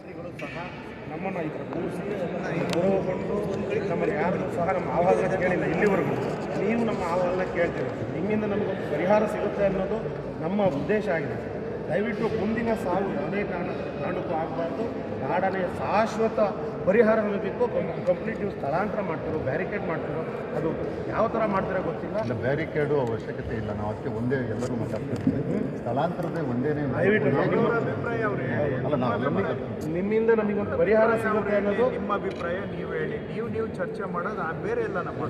ಮುಖ್ಯಮಂತ್ರಿಗಳು ಸಹ ನಮ್ಮನ್ನು ಥರ ಕೂರಿಸಿ ಗೌರವಗೊಂಡು ನಮ್ಮಲ್ಲಿ ಯಾರು ಸಹ ನಮ್ಮ ಆಹ್ವಾನ ಕೇಳಿಲ್ಲ ಇಲ್ಲಿವರೆಗೂ. ನೀವು ನಮ್ಮ ಆಹ್ವಾನ ಕೇಳ್ತೀರಿ. ನಿಮ್ಮಿಂದ ನಮಗೊಂದು ಪರಿಹಾರ ಸಿಗುತ್ತೆ ಅನ್ನೋದು ನಮ್ಮ ಉದ್ದೇಶ ಆಗಿದೆ. ದಯವಿಟ್ಟು ಮುಂದಿನ ಸಾವು ಯಾವುದೇ ಕಾರಣ ಕಾರಣಕ್ಕೂ ಆಗಬಾರ್ದು. ನಾಡನೆ ಶಾಶ್ವತ ಪರಿಹಾರ ನೀಡಬೇಕು ಬೇಕು ಕಂಪ್ಲೀಟ್ ನೀವು ಸ್ಥಳಾಂತರ ಮಾಡ್ತಿರೋ ಬ್ಯಾರಿಕೇಡ್ ಮಾಡ್ತಿರೋ ಅದು ಯಾವ ಥರ ಮಾಡ್ತೀರೋ ಗೊತ್ತಿಲ್ಲ. ಇಲ್ಲ ಬ್ಯಾರಿಕೇಡು ಅವಶ್ಯಕತೆ ಇಲ್ಲ. ನಾವು ಅದಕ್ಕೆ ಒಂದೇ ಎಲ್ಲರೂ ಮಾತಾಡ್ತೀವಿ. ಸ್ಥಳಾಂತರದೇ ಒಂದೇನೇ ದಯವಿಟ್ಟು ನಿಮ್ಮಿಂದ ನಮಗೊಂದು ಪರಿಹಾರ ಸಿಗುತ್ತೆ ಅನ್ನೋದು ನಿಮ್ಮ ಅಭಿಪ್ರಾಯ ನೀವು ಹೇಳಿ. ನೀವು ನೀವು ಚರ್ಚೆ ಮಾಡೋದು ಆ ಬೇರೆ ಎಲ್ಲ ನಮ್ಮ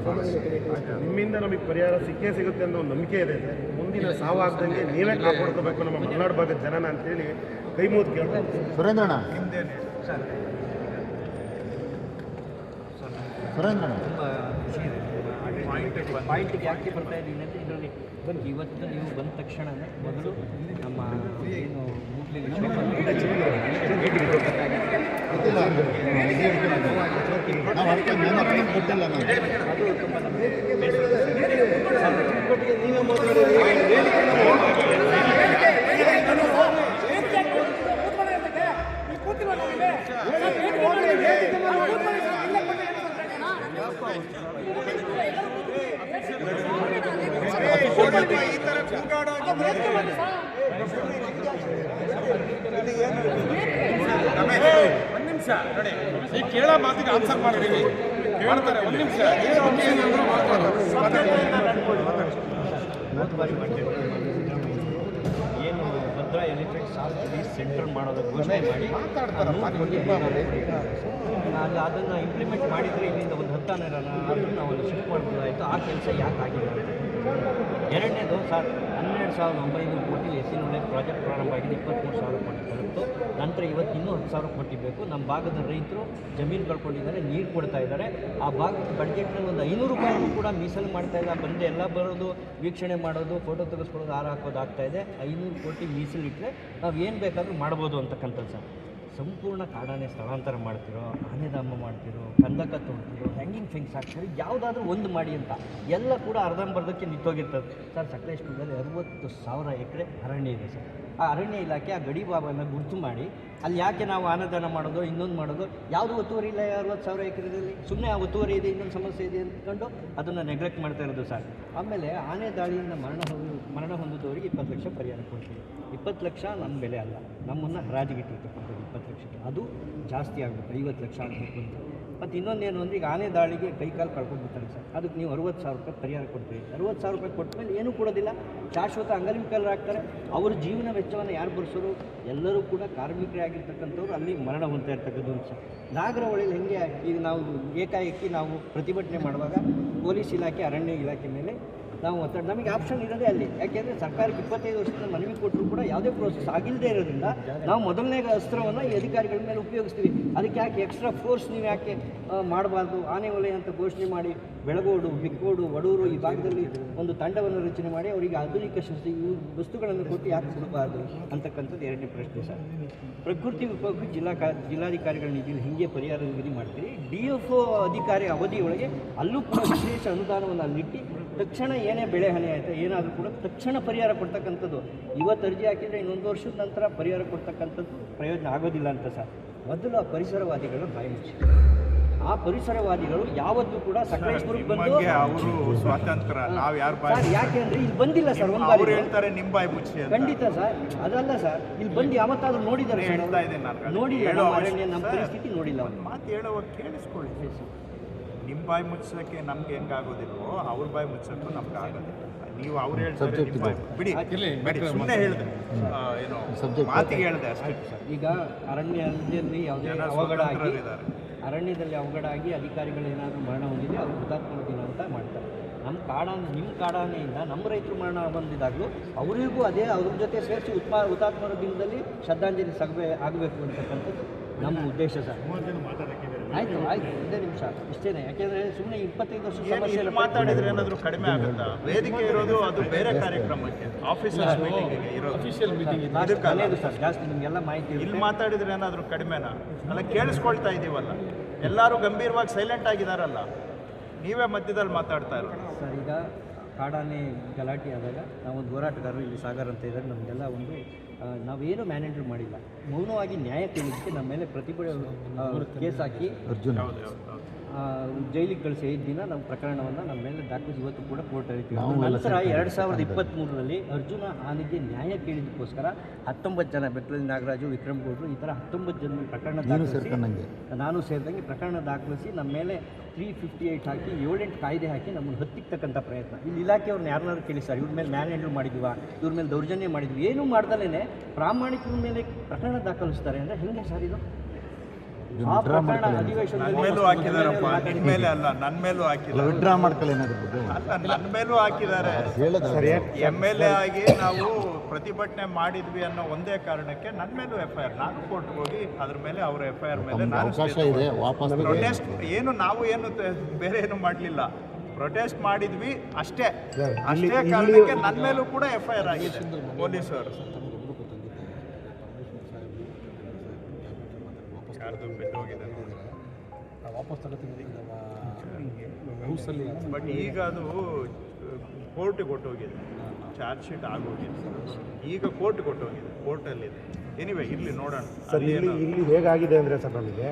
ನಿಮ್ಮಿಂದ ನಮಗೆ ಪರಿಹಾರ ಸಿಕ್ಕೇ ಸಿಗುತ್ತೆ ಅನ್ನೋ ಒಂದು ನಂಬಿಕೆ ಇದೆ. ಮುಂದಿನ ಮುಂದಿನ ಸಾವಾಗ್ದಂಗೆ ನೀವೇ ಕಾಪಾಡ್ಕೋಬೇಕು ನಮ್ಮ ಮಲೆನಾಡು ಭಾಗದ ಜನನ ಅಂತೇಳಿ ಕೈ ಮುಗಿದು ಕೇಳ್ತಾರೆ ಸುರೇಂದ್ರಣ್ಣ. ನಿಮ್ದೇನೆ ಸುರೇಂದ್ರಣ್ಣ. ಪಾಯಿಂಟ್ ಖುಷಿ ಇದೆ. ಪಾಯಿಂಟಿಗೆ ಪಾಯಿಂಟಿಗೆ ಯಾಕೆ ಬರ್ತಾ ಇದ್ದೀನಿ ಅಂದರೆ ಇದರಲ್ಲಿ ಬಂದು ಇವತ್ತು ನೀವು ಬಂದ ತಕ್ಷಣ ಮೊದಲು ನಮ್ಮ ಏನು ಮೂಗ್ಲಿಲಿ ಭೇಟಿ ಕೊಡಬೇಕಾಗಿತ್ತು ಗೊತ್ತಿಲ್ಲ ನಾವು ಅದಕ್ಕೆ ಜ್ಞಾನಪನ ಕೊಟ್ಟಿಲ್ಲ ನಾವು. ಈ ನಿಮಿಷ. ನೋಡಿ ಈ ಕೇಳೋ ಮಾತಿಗೆ ಆನ್ಸರ್ ಮಾಡ್ತೀವಿ ಕೇಳ್ತಾರೆ ಒಂದು ನಿಮಿಷ. ಏನು ಭದ್ರಾ ಎಲೆಕ್ಟ್ರಿಕ್ ಸಾಲ್ಟ್ ಸೆಂಟರ್ ಮಾಡೋದು ಘೋಷಣೆ ಮಾಡಿ ಅಲ್ಲಿ ಅದನ್ನು ಇಂಪ್ಲಿಮೆಂಟ್ ಮಾಡಿದರೆ ಇಲ್ಲಿಂದ ಒಂದು ಹತ್ತಾನೇ ಹನ್ನೆರಡು ಅದನ್ನು ನಾವು ಶಿಫ್ಟ್ ಮಾಡ್ಬೋದಾಯಿತು. ಆ ಕೆಲಸ ಯಾಕೆ ಆಗಿಲ್ಲ. ಎರಡನೇದು ಸರ್ ಹನ್ನೆರಡು ಸಾವಿರದ ಒಂಬೈನೂರು ಕೋಟಿ ಎಸ್ ಸಿ ಪ್ರಾಜೆಕ್ಟ್ ಪ್ರಾರಂಭ ಆಗಿದೆ ಇಪ್ಪತ್ತ್ಮೂರು ಸಾವಿರ ಕೋಟಿ ತಲುಪಿತು ನಂತರ ಇವತ್ತು ಇನ್ನೂ ಹತ್ತು ಸಾವಿರ ಕೋಟಿ ಬೇಕು. ನಮ್ಮ ಭಾಗದ ರೈತರು ಜಮೀನು ಕಳ್ಕೊಂಡಿದ್ದಾರೆ, ನೀರು ಕೊಡ್ತಾ ಇದ್ದಾರೆ. ಆ ಭಾಗದ ಬಡ್ಜೆಟ್ನ ಒಂದು ಐನೂರು ರೂಪಾಯಿ ಕೂಡ ಮೀಸಲು ಮಾಡ್ತಾ ಇಲ್ಲ. ಬಂದು ಎಲ್ಲ ಬರೋದು ವೀಕ್ಷಣೆ ಮಾಡೋದು ಫೋಟೋ ತೆಗೆಸ್ಕೊಳ್ಳೋದು, ಹಾರ ಹಾಕೋದು ಆಗ್ತಾ ಇದೆ. ಐನೂರು ಕೋಟಿ ಮೀಸಲಿಟ್ಟರೆ ನಾವು ಏನು ಬೇಕಾದರೂ ಮಾಡ್ಬೋದು ಅಂತಕ್ಕಂಥದ್ದು ಸರ್. ಸಂಪೂರ್ಣ ಕಾಡಾನೆ ಸ್ಥಳಾಂತರ ಮಾಡ್ತಿರೋ ಆನೆಧಾಮ ಮಾಡ್ತಿರೋ, ಕಂದಕ ತೋಡ್ತಿರೋ ಹ್ಯಾಂಗಿಂಗ್ ಫಿಂಗ್ಸ್ ಹಾಕ್ತಿರೋ, ಯಾವುದಾದ್ರೂ ಒಂದು ಮಾಡಿ ಅಂತ. ಎಲ್ಲ ಕೂಡ ಅರ್ಧಂಬರ್ಧಕ್ಕೆ ನಿಂತೋಗಿರ್ತದೆ. ಸರ್ ಸಕಲೇಶ್ಪುರದಲ್ಲಿ ಅರವತ್ತು ಸಾವಿರ ಎಕರೆ ಅರಣ್ಯ ಇದೆ ಸರ್. ಆ ಅರಣ್ಯ ಇಲಾಖೆ ಆ ಗಡಿ ಬಾಬಾನ ಗುರುತು ಮಾಡಿ, ಅಲ್ಲಿ ಯಾಕೆ ನಾವು ಆನದಾನ ಮಾಡೋದು, ಇನ್ನೊಂದು ಮಾಡೋದು? ಯಾವುದು ಒತ್ತುವರಿ ಇಲ್ಲ ಅರವತ್ತು ಸಾವಿರ ಎಕರೆದಲ್ಲಿ? ಸುಮ್ಮನೆ ಆ ಒತ್ತುವರಿ ಇದೆ, ಇನ್ನೊಂದು ಸಮಸ್ಯೆ ಇದೆ ಅಂದ್ಕೊಂಡು ಅದನ್ನು ನೆಗ್ಲೆಕ್ಟ್ ಮಾಡ್ತಾ ಇರೋದು ಸರ್. ಆಮೇಲೆ ಆನೆ ದಾಳಿಯಿಂದ ಮರಣ ಮರಣ ಹೊಂದಿದವರಿಗೆ ಇಪ್ಪತ್ತು ಲಕ್ಷ ಪರಿಹಾರ ಕೊಡ್ತೀವಿ. ಇಪ್ಪತ್ತು ಲಕ್ಷ ನಮ್ಮ ಬೆಲೆ ಅಲ್ಲ. ನಮ್ಮನ್ನು ಹರಾಜಿಗಿಟ್ಟಿರ್ತಕ್ಕಂಥದ್ದು ಇಪ್ಪತ್ತು ಲಕ್ಷಕ್ಕೆ. ಅದು ಜಾಸ್ತಿ ಆಗಬೇಕು ಐವತ್ತು ಲಕ್ಷ ಆಗಬೇಕು ಅಂತ ಮತ್ತು ಇನ್ನೊಂದೇನು ಅಂದರೆ, ಈಗ ಆನೆ ದಾಳಿಗೆ ಕೈಕಾಲು ಕಳ್ಕೊಂಡ್ಬಿಡ್ತಾರೆ ಸರ್. ಅದಕ್ಕೆ ನೀವು ಅರುವತ್ತು ಸಾವಿರ ರೂಪಾಯಿ ಪರಿಹಾರ ಕೊಡ್ತೀವಿ ಅರುವತ್ತು ಸಾವಿರ ರೂಪಾಯಿ ಕೊಟ್ಟ ಮೇಲೆ ಏನೂ ಕೊಡೋದಿಲ್ಲ. ಶಾಶ್ವತ ಅಂಗವಿಕಲರಾಗ್ತಾರೆ ಅವ್ರ ಜೀವನ ವೆಚ್ಚವನ್ನು ಯಾರು ಭರಿಸೋರು ಎಲ್ಲರೂ ಕೂಡ ಕಾರ್ಮಿಕರೇ ಆಗಿರ್ತಕ್ಕಂಥವ್ರು ಅಲ್ಲಿ ಮರಣ ಹೊಂದ್ತಾ ಇರ್ತಕ್ಕಂಥ ಸರ್. ನಾಗರಹೊಳೆಯಲ್ಲಿ ಹೆಂಗೆ, ಈಗ ನಾವು ಏಕಾಏಕಿ ನಾವು ಪ್ರತಿಭಟನೆ ಮಾಡುವಾಗ, ಪೊಲೀಸ್ ಇಲಾಖೆ, ಅರಣ್ಯ ಇಲಾಖೆ ಮೇಲೆ ನಾವು ಮಾತಾಡ ನಮಗೆ ಆಪ್ಷನ್ ಇರೋದೇ ಅಲ್ಲಿ. ಯಾಕೆಂದರೆ ಸರ್ಕಾರಕ್ಕೆ ಇಪ್ಪತ್ತೈದು ವರ್ಷದ ಮನವಿ ಕೊಟ್ಟರು ಕೂಡ ಯಾವುದೇ ಪ್ರೋಸೆಸ್ ಆಗಿಲ್ಲದೆ ಇರೋದ್ರಿಂದ ನಾವು ಮೊದಲನೇ ಅಸ್ತ್ರವನ್ನು ಈ ಅಧಿಕಾರಿಗಳ ಮೇಲೆ ಉಪಯೋಗಿಸ್ತೀವಿ. ಅದಕ್ಕೆ ಯಾಕೆ ಎಕ್ಸ್ಟ್ರಾ ಫೋರ್ಸ್ ನೀವು ಯಾಕೆ ಮಾಡಬಾರ್ದು? ಆನೆ ಒಲೆ ಅಂತ ಘೋಷಣೆ ಮಾಡಿ ಬೆಳಗೋಡು ಬಿಕ್ಕೋಡು ವಡೂರು ಈ ಭಾಗದಲ್ಲಿ ಒಂದು ತಂಡವನ್ನು ರಚನೆ ಮಾಡಿ ಅವರಿಗೆ ಆಧುನಿಕ ಶಸ್ತಿ ವಸ್ತುಗಳನ್ನು ಕೊಟ್ಟು ಯಾಕೆ ಕೊಡಬಾರ್ದು ಅಂತಕ್ಕಂಥದ್ದು ಎರಡನೇ ಪ್ರಶ್ನೆ ಸರ್. ಪ್ರಕೃತಿ ವಿಕೋಪಕ್ಕೆ ಜಿಲ್ಲಾ ಕಾ, ಜಿಲ್ಲಾಧಿಕಾರಿಗಳ ನಿಧಿಯಲ್ಲಿ ಹಿಂಗೆ ಪರಿಹಾರ ನಿಗದಿ ಮಾಡ್ತೀರಿ. ಡಿ ಎಫ್ ಒ ಅಧಿಕಾರಿ ಅವಧಿಯೊಳಗೆ ಅಲ್ಲೂ ಕೂಡ ವಿಶೇಷ ಅನುದಾನವನ್ನು ಅಲ್ಲಿಟ್ಟು ತಕ್ಷಣ ಏನೇ ಬೆಳೆ ಹಾನಿ ಆಯಿತು ಏನಾದರೂ ಕೂಡ ತಕ್ಷಣ ಪರಿಹಾರ ಕೊಡ್ತಕ್ಕಂಥದ್ದು. ಇವತ್ತು ಅರ್ಜಿ ಹಾಕಿದರೆ ಇನ್ನೊಂದು ವರ್ಷದ ನಂತರ ಪರಿಹಾರ ಕೊಡ್ತಕ್ಕಂಥದ್ದು ಪ್ರಯೋಜನ ಆಗೋದಿಲ್ಲ ಅಂತ ಸರ್. ಮೊದಲು ಆ ಪರಿಸರವಾದಿಗಳು ಬಾಯಿ ಮುಚ್ಚಿ. ಆ ಪರಿಸರವಾದಿಗಳು ಯಾವತ್ತೂ ಕೂಡ ಸಕಲೇಶ್ಪುರಕ್ಕೆ ಬಂದು ಅವರು ಸ್ವಾತಂತ್ರ್ಯ ನಾವು ಯಾರು ಯಾಕೆಂದ್ರೆ ಇಲ್ಲಿ ಬಂದಿಲ್ಲ ಸರ್ ಒಂದು ಅವ್ರು ಬಾರಿ ಹೇಳ್ತಾರೆ ನಿಮ್ಮ ಬಾಯಿ ಮುಚ್ಚಿ ಖಂಡಿತ ಸರ್ ಅದಲ್ಲ ಸರ್ ಇಲ್ಲಿ ಬಂದು ಯಾವತ್ತಾದ್ರೂ ನೋಡಿದ್ದಾರೆ ಹೇಳ್ತಾ ಇದ್ದೀನಿ ನಾನು. ಹೇಳೋ ನಮ್ಮ ಅವಶ್ಯ- ಅರಣ್ಯ ನಮ್ಮ ಪರಿಸ್ಥಿತಿ ನೋಡಿಲ್ಲ ಮಾತು ಹೇಳುವಾಗ ಕೇಳಿಸ್ಕೊಳ್ಳಿ. ನಿಮ್ಮ ಬಾಯಿ ಮುಚ್ಚಕ್ಕೆ ನಮ್ಗೆ ಹೆಂಗಾಗೋದಿಲ್ವೋ ಅವ್ರ ಬಾಯಿ ಮುಚ್ಚಕ್ಕೆ ನಮ್ಗೆ ಆಗೋದಿಲ್ಲ. ನೀವು ಅವ್ರು ಹೇಳ್ತಾರೆ ಬಾಯಿ ಬಿಡಿ ಬಿಡಿ ಸುಮ್ಮನೆ ಹೇಳಿದೆ. ಏನು ಮಾತಿಗೆ ಹೇಳಿದೆ ಅಷ್ಟೇ. ಈಗ ಅರಣ್ಯದಲ್ಲಿ ಯಾವುದೇ ಜನ ಅವಘಡ ಆಗಿ ಅರಣ್ಯದಲ್ಲಿ ಅವಘಡ ಆಗಿ ಅಧಿಕಾರಿಗಳು ಏನಾದರೂ ಮರಣ ಹೊಂದಿದೆ ಅವ್ರು ಹುತಾತ್ಮ ದಿನ ಅಂತ ಮಾಡ್ತಾರೆ. ನಮ್ಮ ಕಾಡಾನೆ ನಿಮ್ಮ ಕಾಡಾನೆಯಿಂದ ನಮ್ಮ ರೈತರು ಮರಣ ಬಂದಿದ್ದಾಗಲೂ ಅವರಿಗೂ ಅದೇ ಅವ್ರ ಜೊತೆ ಸೇರಿಸಿ ಉತ್ಪಾ ಹುತಾತ್ಮರ ದಿನದಲ್ಲಿ ಶ್ರದ್ಧಾಂಜಲಿ ಸಭೆ ಆಗಬೇಕು ಅಂತಕ್ಕಂಥದ್ದು ನಮ್ಮ ಉದ್ದೇಶ ಸರ್. ಆಯ್ತು ಆಯ್ತು ಒಂದೇ ನಿಮಿಷ. ಇಷ್ಟೇನೆ. ಯಾಕೆಂದ್ರೆ ಸುಮ್ಮನೆ ಇಪ್ಪತ್ತೈದು ವರ್ಷ ಸಮಸ್ಯೆ ಇಲ್ಲಿ ಮಾತಾಡಿದ್ರೆ ಏನಾದರೂ ಕಡಿಮೆ ಆಗುತ್ತಾ? ವೇದಿಕೆ ಇರೋದು ಅದು ಬೇರೆ ಕಾರ್ಯಕ್ರಮಕ್ಕೆ. ಆಫೀಸರ್ಸ್ ಅಲ್ಲಿ ಇರೋದು. ಕೊನೆಯದು ಸರ್ ಜಾಸ್ತಿ ನಿಮಗೆಲ್ಲ ಮಾಹಿತಿ ಇಲ್ಲಿ ಇರುತ್ತೆ ಮಾತಾಡಿದ್ರೆ ಏನಾದರೂ ಕಡಿಮೆನಾ? ಅಲ್ಲ ಕೇಳಿಸ್ಕೊಳ್ತಾ ಇದೀವಲ್ಲ. ಎಲ್ಲರೂ ಗಂಭೀರವಾಗಿ ಸೈಲೆಂಟ್ ಆಗಿದಾರಲ್ಲ. ನೀವೇ ಮಧ್ಯದಲ್ಲಿ ಮಾತಾಡ್ತಾ ಇರೋದು. ಸರ್ ಈಗ ಕಾಡಾನೆ ಗಲಾಟೆ ಆದಾಗ ನಾವೊಂದು ಹೋರಾಟಗಾರರು ಇಲ್ಲಿ ಸಾಗರ್ ಅಂತ ಇದ್ದಾರೆ. ನಮಗೆಲ್ಲ ಒಂದು ನಾವೇನು ಮ್ಯಾನೇಜರ್ ಮಾಡಿಲ್ಲ. ಮೌನವಾಗಿ ನ್ಯಾಯ ಕೇಳಿದ್ದಕ್ಕೆ ನಮ್ಮ ಮೇಲೆ ಪ್ರತಿಭಟನೆ ಕೇಸ್ ಹಾಕಿ ಅರ್ಜುನ್. ಜೈಲಿಗೆ ಕಳಿಸಿ ಐದು ದಿನ ನಮ್ಮ ಪ್ರಕರಣವನ್ನು ನಮ್ಮ ಮೇಲೆ ದಾಖಲಿಸಿ ಇವತ್ತು ಕೂಡ ಕೋರ್ಟ್ ನಂತರ ಎರಡು ಸಾವಿರದ ಇಪ್ಪತ್ತ್ಮೂರರಲ್ಲಿ ಅರ್ಜುನ ಹಾನಿಗೆ ನ್ಯಾಯ ಕೇಳಿದಕ್ಕೋಸ್ಕರ ಹತ್ತೊಂಬತ್ತು ಜನ ಬೆಟ್ಟಲಿ ನಾಗರಾಜು ವಿಕ್ರಮ್ ಗೌಡ್ರು ಈ ಥರ ಹತ್ತೊಂಬತ್ತು ಜನ ಪ್ರಕರಣ ನೀನು ದಾಖಲಿಸಿ ನಾನು ಸೇರಿದಂಗೆ ಪ್ರಕರಣ ದಾಖಲಿಸಿ ನಮ್ಮ ಮೇಲೆ ತ್ರೀ ಫಿಫ್ಟಿ ಏಯ್ಟ್ ಹಾಕಿ ಏಳೆಂಟು ಕಾಯ್ದೆ ಹಾಕಿ ನಮ್ಮನ್ನು ಹತ್ತಿಕ್ತಕ್ಕಂಥ ಪ್ರಯತ್ನ. ಇಲ್ಲಿ ಇಲಾಖೆಯವ್ರನ್ನ ಯಾರನ್ನಾರು ಕೇಳಿ ಸರ್ ಇವ್ರ ಮೇಲೆ ಮ್ಯಾನ್ ಹ್ಯಾಂಡಲ್ ಮಾಡಿದ್ವಾ? ಇವ್ರ ಮೇಲೆ ದೌರ್ಜನ್ಯ ಮಾಡಿದ್ವಿ? ಏನೂ ಮಾಡ್ದಲೇ ಪ್ರಾಮಾಣಿಕರ ಮೇಲೆ ಪ್ರಕರಣ ದಾಖಲಿಸ್ತಾರೆ ಅಂದರೆ ಹೆಂಗೆ ಸರ್ ಇದು? ಆ ಪ್ರಕರಣ. ಅಧಿವೇಶನದಲ್ಲಿ ಮೇಲೂ ಹಾಕಿದಾರಪ್ಪ ನಿನ್ನ ಮೇಲೆ ಅಲ್ಲ ನನ್ನ ಮೇಲೂ ಹಾಕಿದ್ದಾರೆ ವಿಡ್ರಾ ಮಾಡ್ಕೊಳ್ಳಿ ಏನಾದ್ರು ಅಲ್ಲ ನನ್ನ ಮೇಲೂ ಹಾಕಿದ್ದಾರೆ ಹೇಳದ ಎಂ ಎಲ್ ಎ ಆಗಿ ನಾವು ಪ್ರತಿಭಟನೆ ಮಾಡಿದ್ವಿ ಅನ್ನೋ ಒಂದೇ ಕಾರಣಕ್ಕೆ ನನ್ನ ಮೇಲೂ ಎಫ್ ಐ ಆರ್ ನಾನು ಕೋರ್ಟ್ ಹೋಗಿ ಅದ್ರ ಮೇಲೆ ಅವರ ಎಫ್ ಐ ಆರ್ ಮೇಲೆ ನಾನು ಅವಕಾಶ ಇದೆ ವಾಪಸ್ ಪ್ರೊಟೆಸ್ಟ್ ಏನು ನಾವು ಏನು ತ- ಬೇರೆ ಏನು ಮಾಡಲಿಲ್ಲ. ಪ್ರೊಟೆಸ್ಟ್ ಮಾಡಿದ್ವಿ ಅಷ್ಟೇ. ಅಷ್ಟೇ ಕಾರಣಕ್ಕೆ ನನ್ನ ಮೇಲೂ ಕೂಡ ಎಫ್ ಐ ಆರ್ ಆಗಿದೆ. ಪೊಲೀಸರು. ಯಾರ್ದು ಬಿದ್ದೋಗಿದೆ ಬಟ್ ಈಗ ಅದು ಕೋರ್ಟಿಗೆ ಕೊಟ್ಟೋಗಿದೆ ಚಾರ್ಜ್ ಶೀಟ್ ಆಗೋಗಿದೆ ಈಗ ಕೋರ್ಟ್ ಕೊಟ್ಟೋಗಿದೆ ಕೋರ್ಟಲ್ಲಿದೆ ಎನಿವೆ ಇಲ್ಲಿ ನೋಡೋಣ. ಸರ್ ಇಲ್ಲಿ ಇಲ್ಲಿ ಹೇಗಾಗಿದೆ ಅಂದರೆ ಸರ್ ನಮಗೆ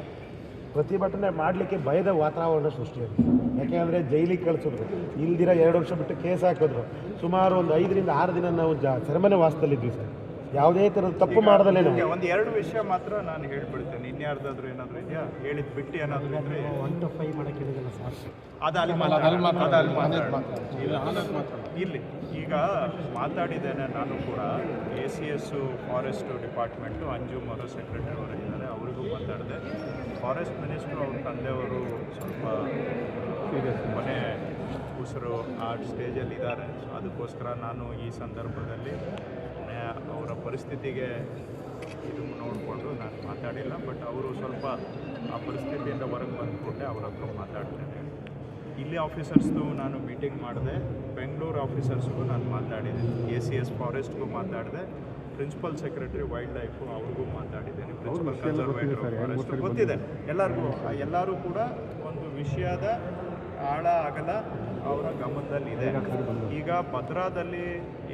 ಪ್ರತಿಭಟನೆ ಮಾಡಲಿಕ್ಕೆ ಭಯದ ವಾತಾವರಣ ಸೃಷ್ಟಿಯಾಗಿದೆ ಯಾಕೆಂದರೆ ಜೈಲಿಗೆ ಕಳಿಸಿದ್ರು. ಇಲ್ದಿರ ಎರಡು ವರ್ಷ ಬಿಟ್ಟು ಕೇಸ್ ಹಾಕಿದ್ರು. ಸುಮಾರು ಒಂದು ಐದರಿಂದ ಆರು ದಿನ ನಾವು ಜ ಸೆರೆಮನೆ ವಾಸದಲ್ಲಿದ್ವಿ ಸರ್. ಯಾವುದೇ ಥರದ ತಪ್ಪು ಮಾಡದಲ್ಲೇ ಒಂದು ಎರಡು ವಿಷಯ ಮಾತ್ರ ನಾನು ಹೇಳ್ಬಿಡ್ತೇನೆ. ಇನ್ಯಾರ್ದಾದ್ರೂ ಏನಾದರೂ ಇದೆಯಾ? ಹೇಳಿದ್ ಬಿಟ್ಟು ಏನಾದರೂ ಇದ್ರೆ ಅದು ಅಲ್ಲಿ ಮಾತಾಡೋಣ. ಅದು ಅಲ್ಲಿ ಮಾತಾಡೋಣ. ಇಲ್ಲಿ ಈಗ ಮಾತಾಡಿದ್ದೇನೆ ನಾನು ಕೂಡ. A C S forest department Anju ಮರು ಸೆಕ್ರೆಟರಿ ಅವರು ಇದ್ದಾರೆ. ಅವರಿಗೂ ಮಾತಾಡಿದೆ. ಫಾರೆಸ್ಟ್ ಮಿನಿಸ್ಟ್ರು ಅವ್ರ ತಂದೆಯವರು ಸ್ವಲ್ಪ ಮನೆ ಉಸಿರು ಆ ಸ್ಟೇಜಲ್ಲಿ ಇದ್ದಾರೆ. ಅದಕ್ಕೋಸ್ಕರ ನಾನು ಈ ಸಂದರ್ಭದಲ್ಲಿ ಪರಿಸ್ಥಿತಿಗೆ ಇದು ನೋಡಿಕೊಂಡು ನಾನು ಮಾತಾಡಿಲ್ಲ ಬಟ್ ಅವರು ಸ್ವಲ್ಪ ಆ ಪರಿಸ್ಥಿತಿಯಿಂದ ಹೊರಗೆ ಬಂದುಕೊಂಡೆ ಅವ್ರ ಹತ್ರ ಮಾತಾಡ್ತೇನೆ ಇಲ್ಲಿ ಆಫೀಸರ್ಸ್ದು ನಾನು ಮೀಟಿಂಗ್ ಮಾಡಿದೆ ಬೆಂಗಳೂರು ಆಫೀಸರ್ಸ್ಗೂ ನಾನು ಮಾತಾಡಿದೆ ಎ ಸಿ ಎಸ್ ಫಾರೆಸ್ಟ್ಗೂ ಮಾತಾಡಿದೆ ಪ್ರಿನ್ಸಿಪಲ್ ಸೆಕ್ರೆಟರಿ ವೈಲ್ಡ್ ಲೈಫು ಅವ್ರಿಗೂ ಮಾತಾಡಿದ್ದೇನೆ ಪ್ರಿನ್ಸಿಪಲ್ ಕನ್ಸರ್ವೇಟರ್ ಫಾರೆಸ್ಟ್ ಗೊತ್ತಿದೆ. ಎಲ್ಲರಿಗೂ ಎಲ್ಲರೂ ಕೂಡ ಒಂದು ವಿಷಯದ ಆಳ ಆಗಲ್ಲ, ಅವರ ಗಮನದಲ್ಲಿದೆ. ಈಗ ಭದ್ರಾದಲ್ಲಿ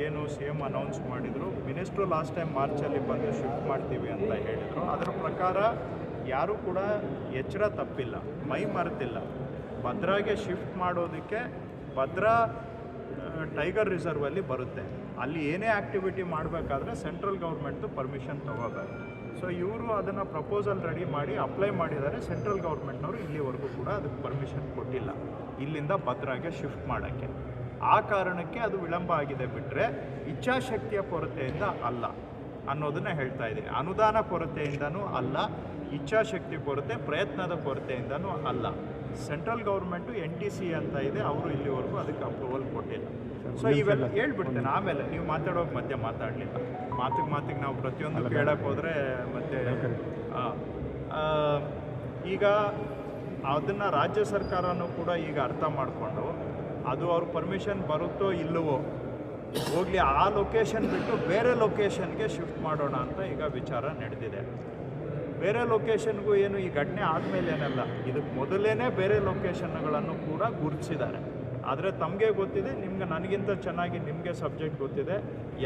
ಏನು ಸಿ ಎಂ ಅನೌನ್ಸ್ ಮಾಡಿದರು ಮಿನಿಸ್ಟ್ರು ಲಾಸ್ಟ್ ಟೈಮ್ ಮಾರ್ಚಲ್ಲಿ ಬಂದು ಶಿಫ್ಟ್ ಮಾಡ್ತೀವಿ ಅಂತ ಹೇಳಿದರು. ಅದರ ಪ್ರಕಾರ ಯಾರೂ ಕೂಡ ಎಚ್ಚರ ತಪ್ಪಿಲ್ಲ, ಮೈ ಮರೆತಿಲ್ಲ. ಭದ್ರಾಗೆ ಶಿಫ್ಟ್ ಮಾಡೋದಕ್ಕೆ ಭದ್ರಾ ಟೈಗರ್ ರಿಸರ್ವಲ್ಲಿ ಬರುತ್ತೆ. ಅಲ್ಲಿ ಏನೇ ಆ್ಯಕ್ಟಿವಿಟಿ ಮಾಡಬೇಕಾದ್ರೆ ಸೆಂಟ್ರಲ್ ಗೌರ್ಮೆಂಟ್ದು ಪರ್ಮಿಷನ್ ತೊಗೋಬೇಕು. ಸೊ ಇವರು ಅದನ್ನು ಪ್ರಪೋಸಲ್ ರೆಡಿ ಮಾಡಿ ಅಪ್ಲೈ ಮಾಡಿದ್ದಾರೆ. ಸೆಂಟ್ರಲ್ ಗೌರ್ಮೆಂಟ್ನವರು ಇಲ್ಲಿವರೆಗೂ ಕೂಡ ಅದಕ್ಕೆ ಪರ್ಮಿಷನ್ ಕೊಟ್ಟಿಲ್ಲ. ಇಲ್ಲಿಂದ ಭದ್ರಾಗೆ ಶಿಫ್ಟ್ ಮಾಡೋಕ್ಕೆ. ಆ ಕಾರಣಕ್ಕೆ ಅದು ವಿಳಂಬ ಆಗಿದೆ ಬಿಟ್ಟರೆ ಇಚ್ಛಾಶಕ್ತಿಯ ಕೊರತೆಯಿಂದ ಅಲ್ಲ ಅನ್ನೋದನ್ನು ಹೇಳ್ತಾ ಇದ್ದೀನಿ. ಅನುದಾನ ಕೊರತೆಯಿಂದನೂ ಅಲ್ಲ, ಇಚ್ಛಾಶಕ್ತಿ ಕೊರತೆ, ಪ್ರಯತ್ನದ ಕೊರತೆಯಿಂದನೂ ಅಲ್ಲ. Central government N T C ಅಂತ ಇದೆ ಅವರು ಇಲ್ಲಿವರೆಗೂ ಅದಕ್ಕೆ ಅಪ್ರೂವಲ್ ಕೊಟ್ಟಿಲ್ಲ. ಸೊ ಇವೆಲ್ಲ ಹೇಳ್ಬಿಡ್ತೇನೆ. ಆಮೇಲೆ ನೀವು ಮಾತಾಡೋಕೆ ಮಧ್ಯೆ ಮಾತಾಡಲಿಲ್ಲ. ಮಾತಿಗೆ ಮಾತಿಗೆ ನಾವು ಪ್ರತಿಯೊಂದು ಕೇಳಕ್ಕೆ ಹೋದರೆ ಮತ್ತೆ ಈಗ ಅದನ್ನು ರಾಜ್ಯ ಸರ್ಕಾರನೂ ಕೂಡ ಈಗ ಅರ್ಥ ಮಾಡಿಕೊಂಡು ಅದು ಅವ್ರ ಪರ್ಮಿಷನ್ ಬರುತ್ತೋ ಇಲ್ಲವೋ ಹೋಗಲಿ ಆ ಲೊಕೇಶನ್ ಬಿಟ್ಟು ಬೇರೆ ಲೊಕೇಶನ್ಗೆ ಶಿಫ್ಟ್ ಮಾಡೋಣ ಅಂತ ಈಗ ವಿಚಾರ ನಡೆದಿದೆ. ಬೇರೆ ಲೊಕೇಶನ್ಗೂ ಏನು ಈ ಘಟನೆ ಆದಮೇಲೆ ಏನಲ್ಲ ಇದಕ್ಕೆ ಮೊದಲೇ ಬೇರೆ ಲೊಕೇಶನ್ಗಳನ್ನು ಕೂಡ ಗುರುತಿಸಿದ್ದಾರೆ. ಆದರೆ ತಮಗೆ ಗೊತ್ತಿದೆ, ನಿಮ್ಗೆ ನನಗಿಂತ ಚೆನ್ನಾಗಿ ನಿಮಗೆ ಸಬ್ಜೆಕ್ಟ್ ಗೊತ್ತಿದೆ.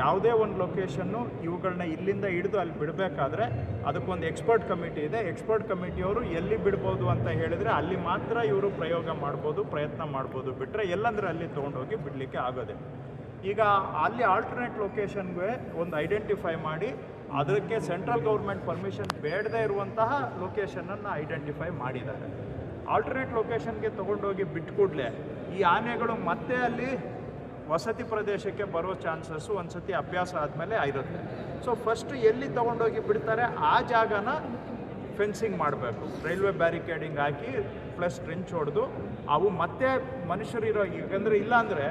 ಯಾವುದೇ ಒಂದು ಲೊಕೇಶನ್ನು ಇವುಗಳನ್ನ ಇಲ್ಲಿಂದ ಹಿಡಿದು ಅಲ್ಲಿ ಬಿಡಬೇಕಾದ್ರೆ ಅದಕ್ಕೊಂದು ಎಕ್ಸ್ಪರ್ಟ್ ಕಮಿಟಿ ಇದೆ. ಎಕ್ಸ್ಪರ್ಟ್ ಕಮಿಟಿಯವರು ಎಲ್ಲಿ ಬಿಡ್ಬೋದು ಅಂತ ಹೇಳಿದರೆ ಅಲ್ಲಿ ಮಾತ್ರ ಇವರು ಪ್ರಯೋಗ ಮಾಡ್ಬೋದು, ಪ್ರಯತ್ನ ಮಾಡ್ಬೋದು ಬಿಟ್ಟರೆ ಎಲ್ಲಂದ್ರೆ ಅಲ್ಲಿ ತೊಗೊಂಡೋಗಿ ಬಿಡಲಿಕ್ಕೆ ಆಗೋದೆ ಈಗ ಅಲ್ಲಿ ಆಲ್ಟರ್ನೇಟ್ ಲೊಕೇಶನ್ಗೆ ಒಂದು ಐಡೆಂಟಿಫೈ ಮಾಡಿ ಅದಕ್ಕೆ ಸೆಂಟ್ರಲ್ ಗೌರ್ಮೆಂಟ್ ಪರ್ಮಿಷನ್ ಬೇಡದೇ ಇರುವಂತಹ ಲೊಕೇಶನನ್ನು ಐಡೆಂಟಿಫೈ ಮಾಡಿದ್ದಾರೆ. ಆಲ್ಟರ್ನೇಟ್ ಲೊಕೇಶನ್ಗೆ ತೊಗೊಂಡೋಗಿ ಬಿಟ್ಟು ಕೂಡಲೇ ಈ ಆನೆಗಳು ಮತ್ತೆ ಅಲ್ಲಿ ವಸತಿ ಪ್ರದೇಶಕ್ಕೆ ಬರೋ ಚಾನ್ಸಸ್ಸು ಒಂದು ಸತಿ ಅಭ್ಯಾಸ ಆದಮೇಲೆ ಆಗಿರುತ್ತೆ ಸೊ ಫಸ್ಟ್ ಎಲ್ಲಿ ತೊಗೊಂಡೋಗಿ ಬಿಡ್ತಾರೆ ಆ ಜಾಗನ ಫೆನ್ಸಿಂಗ್ ಮಾಡಬೇಕು. ರೈಲ್ವೆ ಬ್ಯಾರಿಕೇಡಿಂಗ್ ಹಾಕಿ ಪ್ಲಸ್ ಟ್ರೆಂಚ್ ಹೊಡೆದು ಅವು ಮತ್ತೆ ಮನುಷ್ಯರಿರೋ ಯಾಕಂದರೆ ಇಲ್ಲಾಂದರೆ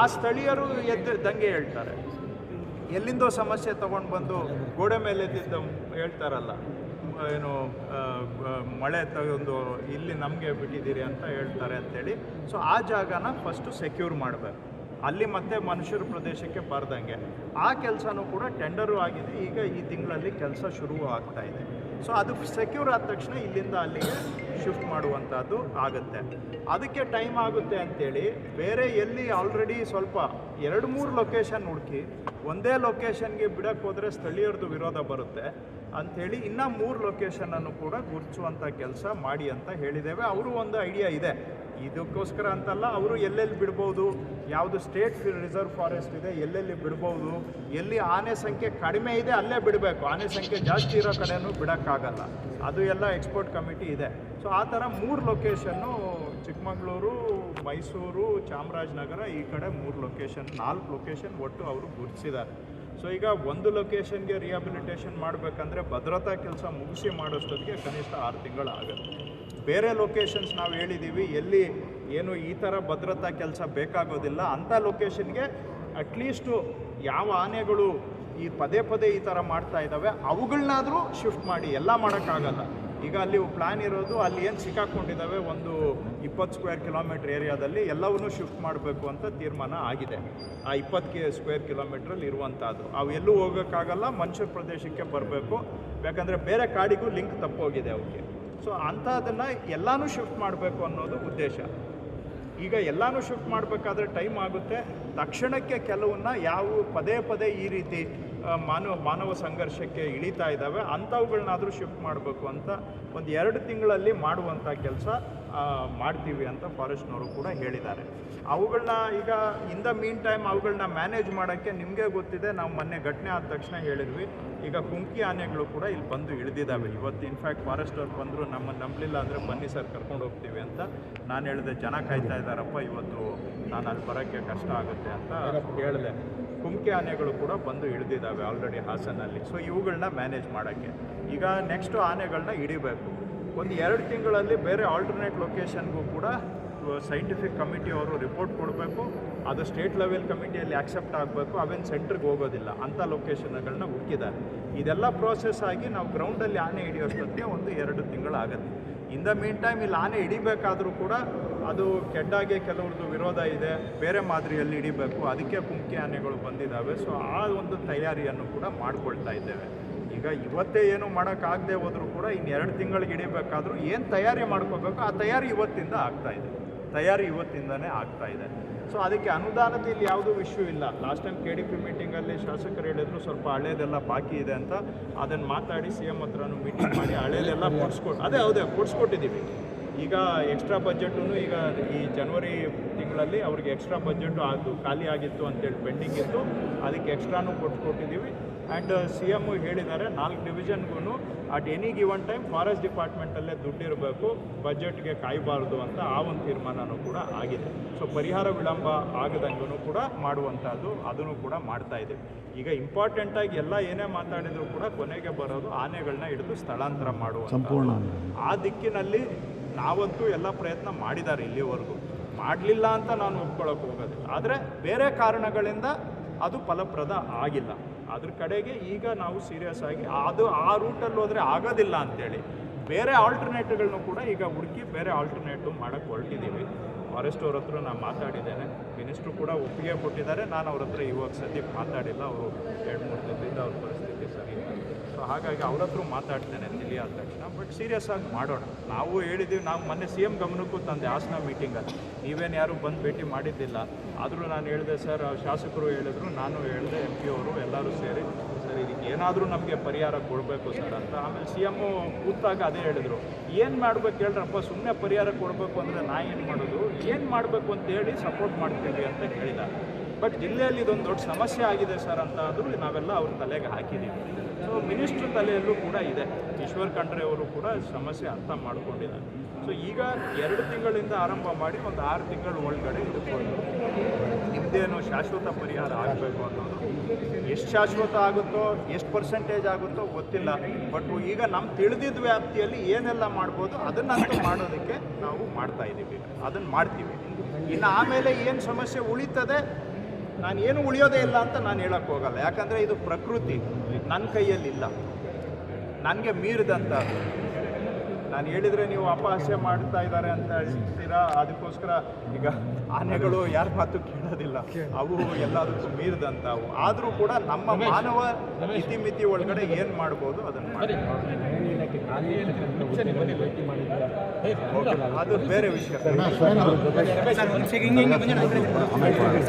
ಆ ಸ್ಥಳೀಯರು ಎದ್ದು ದಂಗೆ ಹೇಳ್ತಾರೆ. ಎಲ್ಲಿಂದೋ ಸಮಸ್ಯೆ ತೊಗೊಂಡು ಬಂದು ಗೋಡೆ ಮೇಲೆ ಹೇಳ್ತಾರಲ್ಲ, ಏನು ಮಳೆ ತಗೊಂಡು ಇಲ್ಲಿ ನಮಗೆ ಬಿಟ್ಟಿದ್ದೀರಿ ಅಂತ ಹೇಳ್ತಾರೆ ಅಂತೇಳಿ. ಸೊ ಆ ಜಾಗನ ಫಸ್ಟು ಸೆಕ್ಯೂರ್ ಮಾಡಬೇಕು. ಅಲ್ಲಿ ಮತ್ತೆ ಮನುಷ್ಯರ ಪ್ರದೇಶಕ್ಕೆ ಬಾರ್ದಂಗೆ. ಆ ಕೆಲಸನೂ ಕೂಡ ಟೆಂಡರು ಆಗಿದೆ. ಈಗ ಈ ತಿಂಗಳಲ್ಲಿ ಕೆಲಸ ಶುರು ಆಗ್ತಾ ಇದೆ. ಸೊ ಅದು ಸೆಕ್ಯೂರ್ ಆದ ತಕ್ಷಣ ಇಲ್ಲಿಂದ ಅಲ್ಲಿಗೆ ಶಿಫ್ಟ್ ಮಾಡುವಂಥದ್ದು ಆಗುತ್ತೆ. ಅದಕ್ಕೆ ಟೈಮ್ ಆಗುತ್ತೆ ಅಂತೇಳಿ, ಬೇರೆ ಎಲ್ಲಿ ಆಲ್ರೆಡಿ ಸ್ವಲ್ಪ ಎರಡು ಮೂರು ಲೊಕೇಶನ್ ಹುಡುಕಿ ಒಂದೇ ಲೊಕೇಶನ್ಗೆ ಬಿಡಕ್ಕೆ ಹೋದರೆ ಸ್ಥಳೀಯರದು ವಿರೋಧ ಬರುತ್ತೆ ಅಂಥೇಳಿ ಇನ್ನೂ ಮೂರು ಲೊಕೇಶನನ್ನು ಕೂಡ ಗುರುತಿಸುವಂಥ ಕೆಲಸ ಮಾಡಿ ಅಂತ ಹೇಳಿದ್ದೇವೆ. ಅವರು ಒಂದು ಐಡಿಯಾ ಇದೆ. ಇದಕ್ಕೋಸ್ಕರ ಅಂತಲ್ಲ ಅವರು ಎಲ್ಲೆಲ್ಲಿ ಬಿಡ್ಬೋದು? ಯಾವುದು ಸ್ಟೇಟ್ ರಿಸರ್ವ್ ಫಾರೆಸ್ಟ್ ಇದೆ, ಎಲ್ಲೆಲ್ಲಿ ಬಿಡ್ಬೋದು? ಎಲ್ಲಿ ಆನೆ ಸಂಖ್ಯೆ ಕಡಿಮೆ ಇದೆ, ಅಲ್ಲೇ ಬಿಡಬೇಕು. ಆನೆ ಸಂಖ್ಯೆ ಜಾಸ್ತಿ ಇರೋ ಕಡೆನೂ ಬಿಡೋಕ್ಕಾಗಲ್ಲ. ಅದು ಎಲ್ಲ ಎಕ್ಸ್ಪೋರ್ಟ್ ಕಮಿಟಿ ಇದೆ. ಸೊ ಆ ಥರ ಮೂರು ಲೊಕೇಶನ್ನು ಚಿಕ್ಕಮಗಳೂರು, ಮೈಸೂರು, ಚಾಮರಾಜನಗರ ಈ ಕಡೆ ಮೂರು ಲೊಕೇಶನ್ ನಾಲ್ಕು ಲೊಕೇಶನ್ ಒಟ್ಟು ಅವರು ಗುರುತಿಸಿದ್ದಾರೆ. ಸೊ ಈಗ ಒಂದು ಲೊಕೇಶನ್ಗೆ ರಿಹಾಬಿಲಿಟೇಷನ್ ಮಾಡಬೇಕಂದ್ರೆ ಭದ್ರತಾ ಕೆಲಸ ಮುಗಿಸಿ ಮಾಡೋಷ್ಟೊತ್ತಿಗೆ ಕನಿಷ್ಠ ಆರು ತಿಂಗಳಾಗುತ್ತೆ. ಬೇರೆ ಲೊಕೇಶನ್ಸ್ ನಾವು ಹೇಳಿದ್ದೀವಿ ಎಲ್ಲಿ ಏನು ಈ ಥರ ಭದ್ರತಾ ಕೆಲಸ ಬೇಕಾಗೋದಿಲ್ಲ, ಅಂಥ ಲೊಕೇಶನ್ಗೆ ಅಟ್ಲೀಸ್ಟು ಯಾವ ಆನೆಗಳು ಈ ಪದೇ ಪದೇ ಈ ಥರ ಮಾಡ್ತಾ ಇದ್ದಾವೆ ಅವುಗಳನ್ನಾದರೂ ಶಿಫ್ಟ್ ಮಾಡಿ, ಎಲ್ಲ ಮಾಡೋಕ್ಕಾಗಲ್ಲ. ಈಗ ಅಲ್ಲಿ ಪ್ಲ್ಯಾನ್ ಇರೋದು ಅಲ್ಲಿ ಏನು ಸಿಕ್ಕಾಕೊಂಡಿದ್ದಾವೆ? ಒಂದು ಇಪ್ಪತ್ತು ಸ್ಕ್ವೇರ್ ಕಿಲೋಮೀಟ್ರ್ ಏರಿಯಾದಲ್ಲಿ ಎಲ್ಲವನ್ನೂ ಶಿಫ್ಟ್ ಮಾಡಬೇಕು ಅಂತ ತೀರ್ಮಾನ ಆಗಿದೆ. ಆ ಇಪ್ಪತ್ತು ಕೆ ಸ್ಕ್ವೇರ್ ಕಿಲೋಮೀಟ್ರಲ್ಲಿ ಇರುವಂಥದ್ದು ಅವು ಎಲ್ಲೂ ಹೋಗೋಕ್ಕಾಗಲ್ಲ, ಮನುಷ್ಯರ ಪ್ರದೇಶಕ್ಕೆ ಬರಬೇಕು. ಯಾಕಂದರೆ ಬೇರೆ ಕಾಡಿಗೂ ಲಿಂಕ್ ತಪ್ಪೋಗಿದೆ ಅವಕ್ಕೆ ಸೊ ಅಂಥದ್ದನ್ನು ಎಲ್ಲನೂ ಶಿಫ್ಟ್ ಮಾಡಬೇಕು ಅನ್ನೋದು ಉದ್ದೇಶ. ಈಗ ಎಲ್ಲನೂ ಶಿಫ್ಟ್ ಮಾಡಬೇಕಾದ್ರೆ ಟೈಮ್ ಆಗುತ್ತೆ. ತಕ್ಷಣಕ್ಕೆ ಕೆಲವನ್ನ ಯಾವ ಪದೇ ಪದೇ ಈ ರೀತಿ ಮಾನವ ಮಾನವ ಸಂಘರ್ಷಕ್ಕೆ ಇಳಿತಾ ಇದ್ದಾವೆ. ಅಂಥವುಗಳನ್ನಾದರೂ ಶಿಫ್ಟ್ ಮಾಡಬೇಕು ಅಂತ ಒಂದು ಎರಡು ತಿಂಗಳಲ್ಲಿ ಮಾಡುವಂಥ ಕೆಲಸ ಮಾಡ್ತೀವಿ ಅಂತ ಫಾರೆಸ್ಟ್ನವರು ಕೂಡ ಹೇಳಿದ್ದಾರೆ. ಅವುಗಳನ್ನ ಈಗ ಇನ್ ದ ಮೀನ್ ಟೈಮ್ ಅವುಗಳನ್ನ ಮ್ಯಾನೇಜ್ ಮಾಡೋಕ್ಕೆ ನಿಮಗೆ ಗೊತ್ತಿದೆ, ನಾವು ಮೊನ್ನೆ ಘಟನೆ ಆದ ತಕ್ಷಣ ಹೇಳಿದ್ವಿ. ಈಗ ಕುಂಕಿ ಆನೆಗಳು ಕೂಡ ಇಲ್ಲಿ ಬಂದು ಇಳಿದಿದ್ದಾವೆ. ಇವತ್ತು ಇನ್ಫ್ಯಾಕ್ಟ್ ಫಾರೆಸ್ಟ್ ಅವ್ರು ಬಂದರು ನಮ್ಮನ್ನು ನಂಬಲಿಲ್ಲ ಅಂದರೆ ಬನ್ನಿ ಸರ್ ಕರ್ಕೊಂಡು ಹೋಗ್ತೀವಿ ಅಂತ ನಾನು ಹೇಳಿದೆ, ಜನ ಕಾಯ್ತಾ ಇದ್ದಾರಪ್ಪ, ಇವತ್ತು ನಾನು ಅಲ್ಲಿ ಬರೋಕ್ಕೆ ಕಷ್ಟ ಆಗುತ್ತೆ ಅಂತ ಹೇಳಿದೆ ಕುಂಕಿ ಆನೆಗಳು ಕೂಡ ಬಂದು ಇಳಿದಿದ್ದಾವೆ ಆಲ್ರೆಡಿ ಹಾಸನಲ್ಲಿ. ಸೊ ಇವುಗಳನ್ನ ಮ್ಯಾನೇಜ್ ಮಾಡೋಕ್ಕೆ. ಈಗ ನೆಕ್ಸ್ಟು ಆನೆಗಳನ್ನ ಹಿಡಿಬೇಕು. ಒಂದು ಎರಡು ತಿಂಗಳಲ್ಲಿ ಬೇರೆ ಆಲ್ಟರ್ನೇಟ್ ಲೊಕೇಶನ್ಗೂ ಕೂಡ ಸೈಂಟಿಫಿಕ್ ಕಮಿಟಿ ಅವರು ರಿಪೋರ್ಟ್ ಕೊಡಬೇಕು. ಅದು ಸ್ಟೇಟ್ ಲೆವೆಲ್ ಕಮಿಟಿಯಲ್ಲಿ ಆಕ್ಸೆಪ್ಟ್ ಆಗಬೇಕು. ಅವೇನು ಸೆಂಟ್ರಿಗೆ ಹೋಗೋದಿಲ್ಲ. ಅಂಥ ಲೊಕೇಶನ್ಗಳನ್ನ ಹುಡುಕಿದ್ದಾರೆ. ಇದೆಲ್ಲ ಪ್ರೋಸೆಸ್ ಆಗಿ ನಾವು ಗ್ರೌಂಡಲ್ಲಿ ಆನೆ ಹಿಡಿಯೋಷ್ಟೊತ್ತಿಗೆ ಒಂದು ಎರಡು ತಿಂಗಳಾಗುತ್ತೆ. ಇನ್ ದ ಮೀನ್ ಟೈಮ್ ಇಲ್ಲಿ ಆನೆ ಹಿಡಿಬೇಕಾದ್ರೂ ಕೂಡ ಅದು ಕೆಡ್ಡಾಗೆ ಕೆಲವ್ರದ್ದು ವಿರೋಧ ಇದೆ, ಬೇರೆ ಮಾದರಿಯಲ್ಲಿ ಹಿಡಿಬೇಕು, ಅದಕ್ಕೆ ಕುಂಕಿ ಆನೆಗಳು ಬಂದಿದ್ದಾವೆ. ಸೊ ಆ ಒಂದು ತಯಾರಿಯನ್ನು ಕೂಡ ಮಾಡ್ಕೊಳ್ತಾ ಇದ್ದೇವೆ. ಈಗ ಇವತ್ತೇ ಏನು ಮಾಡೋಕ್ಕಾಗದೆ ಹೋದರೂ ಕೂಡ ಇನ್ನು ಎರಡು ತಿಂಗಳಿಗೆ ಹಿಡಿಬೇಕಾದ್ರೂ ಏನು ತಯಾರಿ ಮಾಡ್ಕೋಬೇಕು ಆ ತಯಾರಿ ಇವತ್ತಿಂದ ಆಗ್ತಾ ಇದೆ. ತಯಾರಿ ಇವತ್ತಿಂದನೇ ಆಗ್ತಾ ಇದೆ. ಸೊ ಅದಕ್ಕೆ ಅನುದಾನದ ಇಲ್ಲಿ ಯಾವುದೂ ಇಶ್ಯೂ ಇಲ್ಲ. Last time K D P ಮೀಟಿಂಗಲ್ಲಿ ಶಾಸಕರು ಹೇಳಿದ್ರು ಸ್ವಲ್ಪ ಹಳೇದೆಲ್ಲ ಬಾಕಿ ಇದೆ ಅಂತ. ಅದನ್ನು ಮಾತಾಡಿ ಸಿ ಎಂ ಹತ್ರನೂ ಮೀಟಿಂಗ್ ಮಾಡಿ ಹಳೇದೆಲ್ಲ ಕೊಡಿಸ್ಕೊಟ್ಟು ಅದೇ ಹೌದೇ, ಕೊಡ್ಸ್ಕೊಟ್ಟಿದ್ದೀವಿ. ಈಗ ಎಕ್ಸ್ಟ್ರಾ ಬಜೆಟು ಈಗ ಈ ಜನವರಿ ತಿಂಗಳಲ್ಲಿ ಅವ್ರಿಗೆ ಎಕ್ಸ್ಟ್ರಾ ಬಜೆಟು ಅದು ಖಾಲಿ ಆಗಿತ್ತು ಅಂತೇಳಿ ಪೆಂಡಿಂಗ್ ಇತ್ತು. ಅದಕ್ಕೆ ಎಕ್ಸ್ಟ್ರಾನು ಕೊಟ್ಕೊಟ್ಟಿದ್ದೀವಿ. ಆ್ಯಂಡ್ ಸಿ ಎಮ್ಮು ಹೇಳಿದ್ದಾರೆ ನಾಲ್ಕು ಡಿವಿಷನ್ಗೂ at any given time forest ಡಿಪಾರ್ಟ್ಮೆಂಟಲ್ಲೇ ದುಡ್ಡಿರಬೇಕು ಬಜೆಟ್ಗೆ ಕಾಯಬಾರ್ದು ಅಂತ ಆ ಒಂದು ತೀರ್ಮಾನನೂ ಕೂಡ ಆಗಿದೆ. ಸೊ ಪರಿಹಾರ ವಿಳಂಬ ಆಗದಂಗೂ ಕೂಡ ಮಾಡುವಂಥದ್ದು ಅದನ್ನು ಕೂಡ ಮಾಡ್ತಾ ಇದ್ದೀವಿ ಈಗ ಇಂಪಾರ್ಟೆಂಟಾಗಿ ಎಲ್ಲ ಏನೇ ಮಾತಾಡಿದರೂ ಕೂಡ ಕೊನೆಗೆ ಬರೋದು ಆನೆಗಳನ್ನ ಹಿಡಿದು ಸ್ಥಳಾಂತರ ಮಾಡುವ ಸಂಪೂರ್ಣ ಆ ದಿಕ್ಕಿನಲ್ಲಿ ನಾವಂತೂ ಎಲ್ಲ ಪ್ರಯತ್ನ ಮಾಡಿದ್ದಾರೆ ಇಲ್ಲಿವರೆಗೂ. ಮಾಡಲಿಲ್ಲ ಅಂತ ನಾನು ಒಪ್ಕೊಳ್ಳೋಕೆ ಹೋಗೋದಿಲ್ಲ. ಆದರೆ ಬೇರೆ ಕಾರಣಗಳಿಂದ ಅದು ಫಲಪ್ರದ ಆಗಿಲ್ಲ. ಅದ್ರ ಕಡೆಗೆ ಈಗ ನಾವು ಸೀರಿಯಸ್ ಆಗಿ ಅದು ಆ ರೂಟಲ್ಲಿ ಹೋದರೆ ಆಗೋದಿಲ್ಲ ಅಂತೇಳಿ ಬೇರೆ ಆಲ್ಟರ್ನೇಟಿವ್ಗಳನ್ನೂ ಕೂಡ ಈಗ ಹುಡುಕಿ ಬೇರೆ ಆಲ್ಟರ್ನೇಟಿವ್ ಮಾಡೋಕ್ಕೆ ಹೊರಟಿದ್ದೀವಿ ಫಾರೆಸ್ಟ್ ಅವ್ರ ಹತ್ರ ನಾನು ಮಾತಾಡಿದ್ದೇನೆ. ಮಿನಿಸ್ಟ್ರು ಕೂಡ ಒಪ್ಪಿಗೆ ಕೊಟ್ಟಿದ್ದಾರೆ. ನಾನು ಅವ್ರ ಹತ್ರ ಇವಾಗ ಸದ್ಯಕ್ಕೆ ಮಾತಾಡಿಲ್ಲ. ಅವರು ಎರಡು ಮೂರು ದಿನದಿಂದ ಅವ್ರ ಪರಿಸ್ಥಿತಿ ಸರಿ ಸೊ ಹಾಗಾಗಿ ಅವ್ರ ಹತ್ರ ಮಾತಾಡ್ತೇನೆ ತಿಳಿಯಾದ ತಕ್ಷಣ. ಬಟ್ ಸೀರಿಯಸ್ ಆಗಿ ಮಾಡೋಣ. ನಾವು ಹೇಳಿದ್ದೀವಿ, ನಾವು ಮೊನ್ನೆ ಸಿ ಎಂ ಗಮನಕ್ಕೂ ತಂದೆ ಹಾಸನ ಮೀಟಿಂಗಲ್ಲಿ ನೀವೇನು ಯಾರು ಬಂದು ಭೇಟಿ ಮಾಡಿದ್ದಿಲ್ಲ. ಆದರೂ ನಾನು ಹೇಳಿದೆ, ಸರ್, ಶಾಸಕರು ಹೇಳಿದ್ರು, ನಾನು ಹೇಳಿದೆ ಎಂ ಪಿ ಅವರು ಎಲ್ಲರೂ ಸೇರಿ, ಸರ್, ಇದಕ್ಕೆ ಏನಾದರೂ ನಮಗೆ ಪರಿಹಾರ ಕೊಡಬೇಕು, ಸರ್, ಅಂತ. ಆಮೇಲೆ ಸಿ ಎಮ್ಮು ಕೂತಾಗ ಅದೇ ಹೇಳಿದರು. ಏನು ಮಾಡ್ಬೇಕು ಹೇಳ್ರಪ್ಪ ಸುಮ್ಮನೆ ಪರಿಹಾರ ಕೊಡಬೇಕು ಅಂದರೆ ನಾ ಏನು ಮಾಡೋದು? ಏನು ಮಾಡಬೇಕು ಅಂತ ಹೇಳಿ ಸಪೋರ್ಟ್ ಮಾಡ್ತೀವಿ ಅಂತ ಹೇಳಿದ. ಬಟ್ ಜಿಲ್ಲೆಯಲ್ಲಿ ಇದೊಂದು ದೊಡ್ಡ ಸಮಸ್ಯೆ ಆಗಿದೆ, ಸರ್, ಅಂತ ಆದರೂ ನಾವೆಲ್ಲ ಅವ್ರ ತಲೆಗೆ ಹಾಕಿದ್ದೀವಿ ಸೊ ಮಿನಿಸ್ಟ್ರ್ ತಲೆಯಲ್ಲೂ ಕೂಡ ಇದೆ. ಈಶ್ವರ್ ಖಂಡ್ರೆ ಅವರು ಕೂಡ ಸಮಸ್ಯೆ ಅರ್ಥ ಮಾಡ್ಕೊಂಡಿದ್ದಾರೆ. ಸೊ ಈಗ ಎರಡು ತಿಂಗಳಿಂದ ಆರಂಭ ಮಾಡಿ ಒಂದು ಆರು ತಿಂಗಳ ಒಳಗಡೆ ಇಟ್ಕೊಂಡು ನಿಮ್ಮದೇನು ಶಾಶ್ವತ ಪರಿಹಾರ ಆಗಬೇಕು ಅನ್ನೋದು. ಎಷ್ಟು ಶಾಶ್ವತ ಆಗುತ್ತೋ, ಎಷ್ಟು ಪರ್ಸೆಂಟೇಜ್ ಆಗುತ್ತೋ ಗೊತ್ತಿಲ್ಲ. ಬಟ್ ಈಗ ನಮ್ಮ ತಿಳಿದಿದ್ದ ವ್ಯಾಪ್ತಿಯಲ್ಲಿ ಏನೆಲ್ಲ ಮಾಡ್ಬೋದು, ಅದನ್ನಂತೂ ಮಾಡೋದಕ್ಕೆ ನಾವು ಮಾಡ್ತಾ ಇದ್ದೀವಿ ಅದನ್ನು ಮಾಡ್ತೀವಿ. ಇನ್ನು ಆಮೇಲೆ ಏನು ಸಮಸ್ಯೆ ಉಳಿತದೆ ನಾನು ಏನು ಉಳಿಯೋದೇ ಇಲ್ಲ ಅಂತ ನಾನು ಹೇಳಕ್ಕೆ ಹೋಗಲ್ಲ. ಯಾಕಂದರೆ ಇದು ಪ್ರಕೃತಿ. ನನ್ನ ಕೈಯಲ್ಲಿಲ್ಲ. ನನಗೆ ಮೀರಿದಂಥ ನಾನು ಹೇಳಿದರೆ ನೀವು ಅಪಹಾಸ್ಯ ಮಾಡ್ತಾ ಇದ್ದಾರೆ ಅಂತ ಹೇಳ್ತೀರಾ? ಅದಕ್ಕೋಸ್ಕರ ಈಗ ಆನೆಗಳು ಯಾರ ಮಾತು ಕೇಳೋದಿಲ್ಲ. ಅವು ಎಲ್ಲದಕ್ಕೂ ಮೀರಿದಂಥವು ಆದರೂ ಕೂಡ ನಮ್ಮ ಮಾನವ ಇತಿಮಿತಿ ಒಳಗಡೆ ಏನು ಮಾಡ್ಬೋದು ಅದನ್ನು ಮಾಡಿ ಅದು ಬೇರೆ ವಿಷಯ ಆಮೇಲೆ